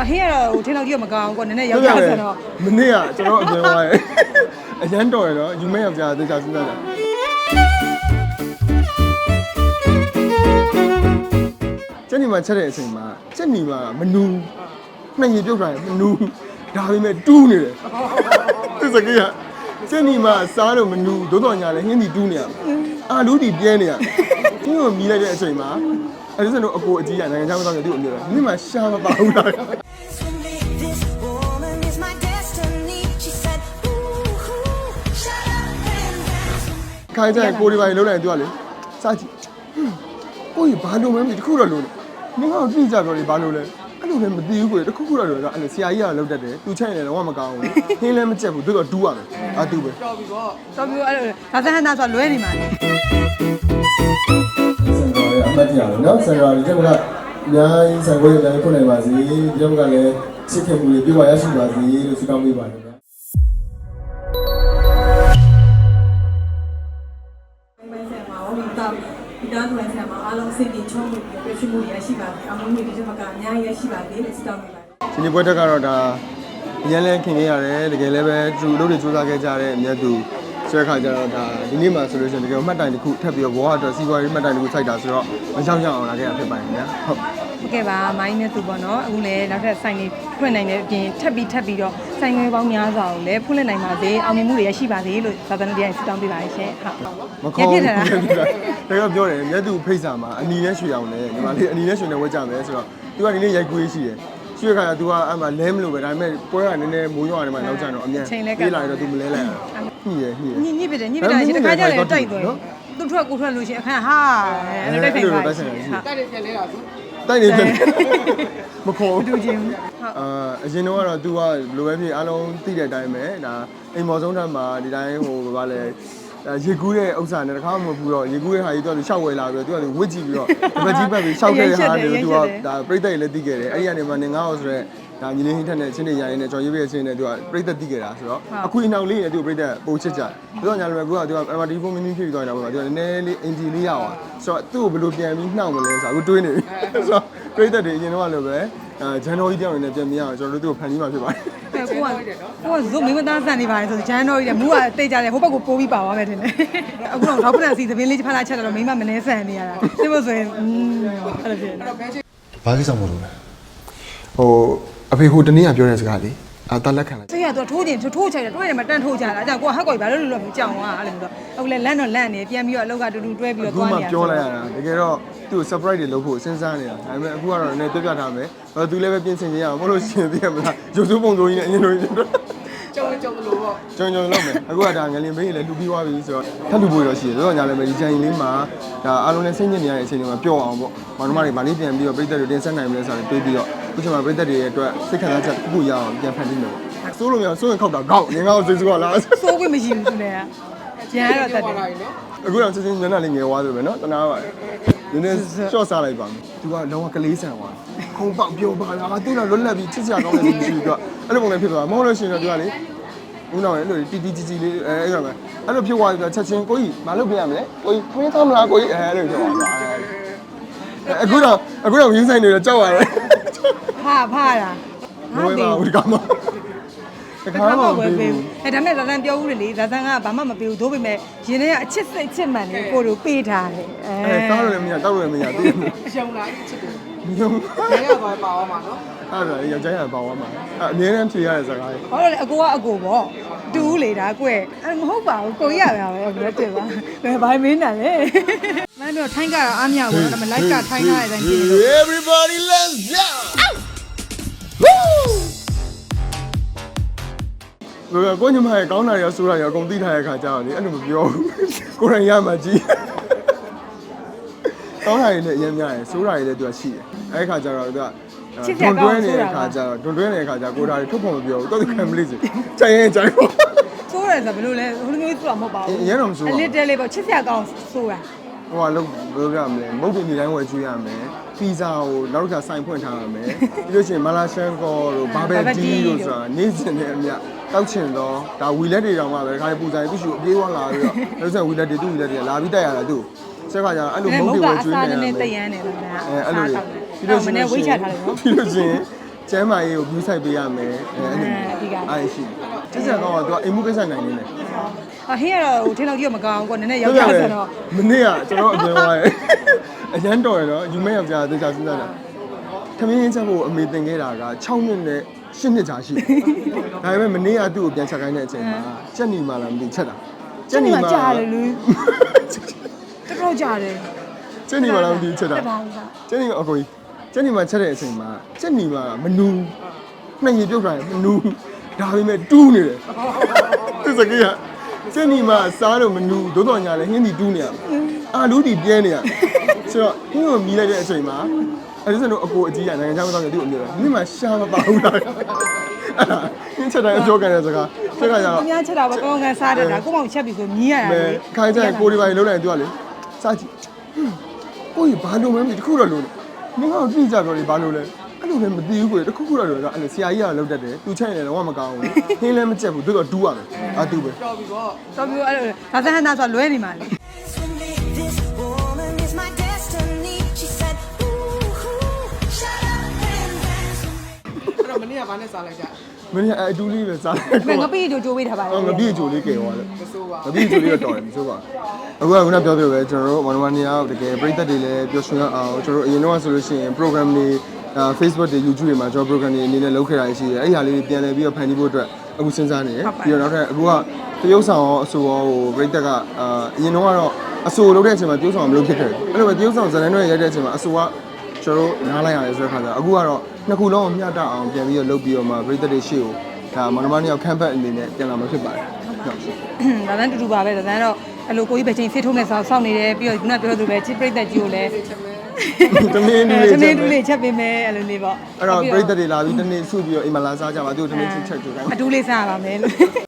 အဟင်းကတော့ဟိုထင်းလောက်ကြီးကမကောင်းဘူးကွာနည်းနည်းရောက်ကြဆန်တော့မနေ့ကကျွန်တော်အပြင်သွားရဲအရန်တော်ရတော့ယူမဲယောက်ျားသေချာစဉ်းစားတာကျက်နီမှာချက်တဲ့အချိန်မှာကျက်နီမှာမနူးနှစ်ရေပြုတ်တာမနူးဒါပေမဲ့တူးနေတယ်သူစကေးကကျက်နီမှာစားလို့မနူးသို့တော်ညာလဲဟင်းဒီတူးနေရအာလူဒီပြဲနေရသူ့ကိုမြည်လိုက်တဲ့အချိန်မှာအဲဒီစံတို့အကိုအကြီးကနိုင်ငံခြားမဆောင်တဲ့သူ့အမြဲတယ်ဒီမှာရှာမပါဘူးလား ခိုင်းကြရင်ကိုဒီပိုင်းလုံးလိုက်သူကလေစားကြည့်ဟွန်းကိုကြီးဘာလို့မဲမသိတခုတော့လို့နေငါ့ကိုကြည့်ကြပြောလေဘာလို့လဲအဲ့လိုလည်းမသိဘူးကိုတခုခုတော့လို့အဲ့လိုဆရာကြီးကလောက်တတ်တယ်သူချက်ရင်လည်းတော့မကောင်းဘူးဟင်းလည်းမချက်ဘူးသူတော့တူးရမယ်အာတူးပဲတော်ပြီပေါ့တော်ပြီပေါ့အဲ့လိုဒါသဟန်သားဆိုလွဲနေမှာလေစံတော်ရဲ့အမှတ်တရလို့နော်စံတော်ဒီကကအများကြီးစံကိုရလည်းဖွင့်နိုင်ပါစေဒီကကလည်းချစ်ခင်မှုတွေပြည့်ဝရရှိပါစေလို့ဆုတောင်းပေးပါတယ် အမှုတွေဒီချက်မှာကအများကြီးရရှိပါစေလို့စတောင်းပေးပါတယ်ဒီနေ့ပွဲတက်ကတော့ဒါအရင်လဲခင်ခဲ့ရတယ်တကယ်လည်းပဲသူတို့တွေစူးစမ်းခဲ့ကြတဲ့အမြတ်သူဆွဲခါကြတော့ဒါဒီနေ့မှာဆိုလို့ရှိရင်တကယ်မှတ်တိုင်တစ်ခုထပ်ပြီးတော့ဘောကတော့စီးပွားရေးမှတ်တိုင်တစ်ခုစိုက်တာဆိုတော့မချောင်းချောင်းအောင်လာခဲ့တာဖြစ်ပါတယ်ခင်ဗျာဟုတ် ဖြစ်ခဲ့ပါမိုင်းနဲ့သူပေါ့နော်အခုလည်းနောက်ထပ်ဆိုင်တွေဖွင့်နိုင်တဲ့အပြင်ထပ်ပြီးထပ်ပြီးတော့ဆိုင်ငယ်ပေါင်းများစွာကိုလည်းဖွင့်လှစ်နိုင်ပါစေအောင်မြင်မှုတွေရရှိပါစေလို့ဗဒန်တရားဆုတောင်းပေးပါတယ်ရှင်ဟုတ်မခေါ်ဘူးတကယ်ပြောတယ်မြတ်သူဖိတ်စာမှာအနီနဲ့ရွှေအောင်လဲညီမလေးအနီနဲ့ရွှေနဲ့ဝဲကြမယ်ဆိုတော့သူကဒီနေ့ရိုက်ကွေးရှိတယ်ရွှေခါက तू ကအဲ့မှာလဲမလို့ပဲဒါပေမဲ့ပွဲကနည်းနည်းမိုးရွာနေမှာနောက်ကျတော့အမြန်ပြေးလာတော့ तू မလဲလိုက်ဘူးညိရညိညိပြတယ်ညိပြတယ်ဒီခါကျလည်းတိုက်သွားတယ်သူထွက်ကိုထွက်လို့ရှိရင်အခန်းဟာအဲ့လိုတိုက်ဆိုင်ပါတိုက်တယ်ပြန်လဲတာသူ တိုက်နေပြန်မခေါ်ဘူးတူချင်းဟုတ်အာအရင်တော့ကတော့ तू ကလိုပဲဖြစ်အားလုံးသိတဲ့အတိုင်းပဲဒါအိမ်မော်ဆုံးထပ်မှာဒီတိုင်းဟိုဘာလဲအဲရေကူးတဲ့ဥစ္စာနဲ့တခါမှမဟုတ်ဘူးတော့ရေကူးတဲ့ဟာကြီးသူကသူရှောက်ဝယ်လာပြီးတော့သူကဝစ်ကြည့်ပြီးတော့ဒီဘက်ကြီးဘက်ပြီးရှောက်ခဲ့တဲ့ဟာတွေသူကဒါပြိတ္တတွေလည်းသိခဲ့တယ်အဲ့ဒီကနေမှနေငါ့အောင်ဆိုတော့ ဒါညီလေးဟင်းထက်နဲ့ချင်းနေရရင်နဲ့ကျွန်တော်ရေးပြချင်းနဲ့သူကပြိတ္တသိခဲ့တာဆိုတော့အခုအနောက်လေးနဲ့သူပြိတ္တပိုချစ်ကြတယ်ပြီးတော့ညာလိုပဲကူကသူက MRT ဖုန်းမင်းဖြစ်ပြီးတော့နေတာပေါ့သူကနည်းနည်းလေးအင်ဂျီလေးရအောင်ဆိုတော့သူ့ကိုဘယ်လိုပြန်ပြီးနှောက်မလဲဆိုတော့အခုတွေးနေပြီဆိုတော့ပြိတ္တတွေအရင်တော့လိုပဲအဲဂျန်တော်ကြီးတောင်းနေပြန်မြင်အောင်ကျွန်တော်တို့သူ့ကိုဖန်ပြီးမှဖြစ်ပါတယ်ကိုကကိုကဇုံမင်းမသားဆန်နေပါတယ်ဆိုဂျန်တော့ကြီးမူကတိတ်ကြတယ်ဟိုဘက်ကိုပိုးပြီးပါသွားမယ်ထင်တယ်အခုတော့တော့ဖက်စီသပင်းလေးဖလာချက်တော့မိမမနေဆန်နေရတာသိမို့ဆိုရင်อืมအဲ့လိုဖြစ်နေဘာကိစ္စမလို့လဲဟို အဖေဟိုတနေ့ကပြောတဲ့စကားလေအာတာလက်ခံလိုက်စိတ်ကတော့ထိုးကျင်ထိုးချိုက်တယ်တွဲတယ်မတန့်ထိုးကြတာအဲ့ဒါကိုကဟက်ကော်ဘာလို့လို့လို့ကြောင်သွားအဲ့လိုမျိုးအခုလည်းလန့်တော့လန့်နေပြန်ပြီးတော့အလောက်ကတူတူတွဲပြီးတော့အခုသွားမှနေရပြောလိုက်ရတာတကယ်တော့သူ့ကို surprise တွေလုပ်ဖို့စဉ်းစားနေတာဒါပေမဲ့အခုကတော့လည်းပြပြထားမယ်ဘာသူလည်းပဲပြင်ဆင်နေရအောင်မဟုတ်လို့ရှိရင်သိရမလားရုပ်စိုးပုံစိုးကြီးနဲ့အရင်လိုကြုံကြုံလို့ပေါ့ကြုံကြုံလို့မယ်အခုကဒါငလင်ဘိန်းလည်းလူပြီးသွားပြီဆိုတော့ထပ်လူပွေတော့ရှိတယ်ဆိုတော့ညာလည်းပဲဒီချန်လေးမှာဒါအားလုံးနဲ့စိတ်ညစ်နေရတဲ့အချိန်တွေမှာပျော့အောင်ပေါ့မောင်နှမတွေဗာလေးပြန်ပြီးတော့ပြိသက်တွေတင်ဆက်နိုင်မလဲဆိုတော့တွေးပြီးတော့အ ခုချိန်မှာပြိသက်တွေရဲ့အတွက်စိတ်ခံစားချက်တစ်ခုရအောင်ပြန်ဖန်တီးမယ်ပေါ့စိုးလို့မရစိုးရင်ခောက်တာကောက်ငငါ့ကိုစိတ်ဆိုးရလား စိုးခွင့်မရှိဘူးသူလည်းကျန်ရတော့တက်တယ် အခုတော့ချင်းချင်းညနေလေးငယ်သွားဆိုပဲเนาะတနာပါနည်းနည်း short စားလိုက်ပါမယ်သူကလောကကလေးဆန်သွားခုံပေါက်ပြောပါလားသူကလွတ်လပ်ပြီးချစ်စရာကောင်းတဲ့လူကြီးကအဲ့လိုပုံနဲ့ဖြစ်သွားမဟုတ်လို့ရှိရင်တော့သူကလေဦးနောင်ရဲ့အဲ့လိုတီတီជីជីလေးအဲအဲ့လိုပဲအဲ့လိုဖြစ်သွားပြီးတော့ချက်ချင်းကိုကြီးမလုပ်ပြရမလဲကိုကြီးခွင်းသားမလားကိုကြီးအဲအဲ့လိုဖြစ်သွားတာအခုတော့အခုတော့ရင်းဆိုင်နေတော့ကြောက်ရတယ် ဖာဖာတာမဝဲပါဘူးဒီကောင်မတတခါခါမှမှမဝယ်ပေးပေးဘူးဘူးအဲဒါနဲ့ဇာတန်ပြောဦးလေလေဇာတန်ကဘာမှမပေးဘူးတို့ပေမဲ့ရင်ထဲကအချစ်စိတ်ချစ်မှန်လေးကိုတို့ပေးထားတယ်အဲအဲတောက်လို့လည်းမရတောက်လို့လည်းမရသိတယ်မရှုံလာချစ်တယ်ယုံ။ဘယ်ရောက်သွားပါအောင်မှာနော်အဲ့ဒါယောက်ျားရပါသွားမှာအမြဲတမ်းဖြေရတဲ့စကားကြီးဟောလေအကိုကအကိုပေါ့တူးလေဒါကွဲ့အဲမဟုတ်ပါဘူးကိုရရပဲဘယ်တက်ပါဘယ်ဘိုင်းမင်းတာလဲမင်းတို့ထိုင်းကတော့အားမရဘူးဒါပေမဲ့လိုက်ကထိုင်းထားတဲ့အတိုင်းကြည့်လို့ Everybody let's go ကိုညမရဲ့ကောင်းတာရဆိုးတာရအကုန်သိထားတဲ့ခါကျတော့လေအဲ့လိုမပြောဘူးကိုရင်ရမှာကြီးကောင်းတာတွေလည်းအရင်များတယ်ဆိုးတာတွေလည်းသူကရှိတယ်အဲ့ဒီခါကျတော့သူကတွန်းတွဲနေတဲ့ခါကျတော့တွန်းတွဲနေတဲ့ခါကျကိုဒါတွေထုတ်ဖို့မပြောဘူးတော့သူခံမလို့စီကြိုင်ရင်ကြိုင်ပေါ့ဆိုးတယ်ဆိုဘယ်လိုလဲဟိုလိုမျိုးဆိုတာမဟုတ်ပါဘူးအရင်တော့မဆိုးပါဘူးအလစ်တဲလေးပေါ့ချစ်စရာကောင်းဆိုးတာဟိုကလုံးဘယ်လိုပြမလဲမုတ်တင်ဒီတိုင်းဝယ်ကျွေးရမယ်ပီဇာကိုနောက်တစ်ခါဆိုင်ဖွင့်ထားရမယ်ပြီးလို့ရှိရင်မလာရှန်ကောတို့ဘာဘယ်ဒီတို့ဆိုတာနေစင်တဲ့အမြတော က်ချင်တော့ဒါဝီလက်တွေတောင်မှပဲခါပူဆိုင်သူ့ရှိအပြေးသွားလာပြီးတော့နောက်ဆက်ဝီလက်တွေသူ့ဝီလက်တွေလာပြီးတက်ရတာသူ့ဆက်ကကြအဲ့လိုမုတ်တွေဝယ်ကျွေးနေရမယ်တရမ်းနေတယ်ဗျာအဲအဲ့လိုပြီးလို့လို့ရှိရှိရင်ရင်ဝိတ်ချထားတယ်နော်ပြီးလို့ရှိရင်ကျမ်းမာရေးကို view site ပေးရမယ်အဲအဲ့လိုအဓိကအားရှိတယ်ချက်ချက်ကောင်းတော့သူကအိမ်မှုကိစ္စနိုင်နေတယ်အဟင်းကတော့ဟိုထင်းလောက်ကြီးကမကောင်းဘူးကွာနည်းနည်းရောက်ကြဆိုတော့မနေ့ကကျွန်တော်အပြင်သွားရဲအရန်တော်ရတော့ယူမဲယောက်ျားသေချာစဉ်းစားတာခမင်းချက်ဖို့အမေတင်ခဲ့တာက6နှစ်နဲ့ 10နှစ်ကြာရှိတယ်ဒါပေမဲ့မနေ့ကသူ့ကိုပြန်ချက်ခိုင်းတဲ့အချိန်မှာချက်နီမာလာမသိချက်တာချက်နေမှာကြားတယ်လူတော်တော်ကြားတယ်ချက်နီမာလာမသိချက်တာတက်ပါဦးစားချက်နီအကိုကြီးချက်နီမာချက်တဲ့အချိန်မှာချက်နီမာမနူးနှစ်ရေပြုတ်တာမနူးဒါပေမဲ့တူးနေတယ်သူစကေးကချက်နီမာစားတော့မနူးသို့တော်ညာလည်းဟင်းဒီတူးနေရအာလူဒီပြဲနေရဆိုတော့ဟင်းကိုမီးလိုက်တဲ့အချိန်မှာ အဲ့ဒီစတို့အကိုအကြီးကနိုင်ငံခြားမတော်တဲ့သူ့အမျိုးမိမရှာမပါဘူးလားအဲ့ဒါဟင်းချက်တိုင်းအပြောကန်တဲ့စကားချက်ကကြတော့အများချက်တာပဲကောင်းကန်စားတတ်တာကိုမောင်ချက်ပြီဆိုမြည်ရတာမဲလေခိုင်းကြရင်ကိုဒီပိုင်းလုံးလိုက်သူကလေစားကြည့်ကိုကြီးဘာလို့မလဲတခုတော့လို့မင်းကကြည့်ကြတော့လေဘာလို့လဲအဲ့လိုလည်းမသိဘူးကိုတခုခုတော့လို့အဲ့လိုဆရာကြီးကလောက်တတ်တယ်သူချက်ရင်လည်းတော့မကောင်းဘူးဟင်းလည်းမချက်ဘူးသူတော့တူးရမယ်အာတူပဲတော်ပြီပေါ့တော်ပြီအဲ့လိုဒါသဟန်သားဆိုလွဲနေမှာလေ နေ့ကဘာနဲ့စားလိုက်ကြမင်းကအတူလေးပဲစားတယ်မငပိကြိုကြိုပေးထားပါလေအော်ငပြည့်ကြိုလေးကဲသွားတယ်မစိုးပါငပြည့်ကြိုလေးတော့တော်တယ်မဆိုးပါအခုကခုနပြောသလိုပဲကျွန်တော်တို့မနမနီယာတကယ်ပရိသတ်တွေလည်းပျော်ရွှင်အောင်ကျွန်တော်တို့အရင်တော့ဆိုလို့ရှိရင် program တွေအာ Facebook တွေ YouTube တွေမှာကျွန်တော် program တွေအနေနဲ့လုပ်ခဲ့တာရှိတယ်အဲ့ဒီဟာလေးတွေပြန်လည်ပြီးတော့ဖန်တီးဖို့အတွက်အခုစဉ်းစားနေတယ်ပြီးတော့နောက်ထပ်အခုကတရုပ်ဆောင်ရောအဆိုရောဟိုပရိသတ်ကအာအရင်တော့ကတော့အဆိုလုပ်တဲ့အချိန်မှာတရုပ်ဆောင်မလုပ်ဖြစ်ခဲ့ဘူးအဲ့လိုပဲတရုပ်ဆောင်ဇာတ်လမ်းတွေရိုက်တဲ့အချိန်မှာအဆိုက ကျွန်တော်တို့နားလိုက်ရတယ်ဆိုတဲ့ခါကျအခုကတော့နှစ်ခုလုံးကိုမျှတအောင်ပြန်ပြီးတော့လုပ်ပြီးတော့မှပရိသတ်တွေရှေ့ကိုဒါမနမနီယာခန့်ဖက်အနေနဲ့ပြန်လာမှာဖြစ်ပါတယ်ဟုတ်ဒါသန်းတူတူပါပဲဒါသန်းတော့အဲ့လိုကိုကြီးပဲချင်းဆေးထုံးနေဆောက်စောင့်နေတယ်ပြီးတော့ခုနပြောသလိုပဲချစ်ပရိသတ်ကြီးကိုလည်းတမင်းလေးတမချက်င်းတူပဲလေးချက်ပေးမယ်အဲ့လိုလေးပေါ့အဲ့တော့ပြိတ္တတွေလာပြီးတနေ့စုပြီးတော့အိမ်မှာလာစားကြပါသူတို့တနေ့ချက်ချက်ကြိုးခိုင်းအတူလေးစားရပါမယ်လို့